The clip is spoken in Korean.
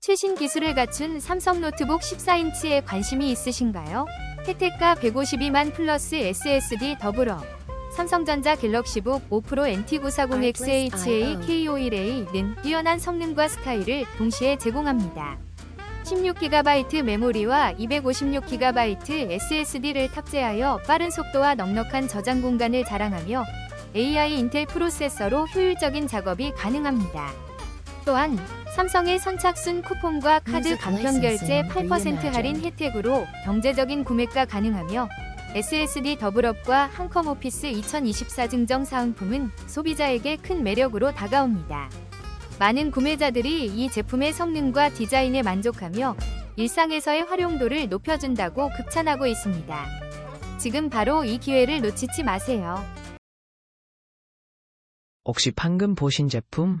최신 기술을 갖춘 삼성 노트북 14인치에 관심이 있으신가요? 혜택가 152만 플러스 SSD 더불어 삼성전자 갤럭시 북 5 프로 NT940XHA K51A는 뛰어난 성능과 스타일을 동시에 제공합니다. 16GB 메모리와 256GB SSD를 탑재하여 빠른 속도와 넉넉한 저장 공간을 자랑하며 AI 인텔 프로세서로 효율적인 작업이 가능합니다. 또한 삼성의 선착순 쿠폰과 카드 간편 결제 licensing 8% 할인. 혜택으로 경제적인 구매가 가능하며 SSD 더블업과 한컴 오피스 2024 증정 사은품은 소비자에게 큰 매력으로 다가옵니다. 많은 구매자들이 이 제품의 성능과 디자인에 만족하며 일상에서의 활용도를 높여준다고 극찬하고 있습니다. 지금 바로 이 기회를 놓치지 마세요. 혹시 방금 보신 제품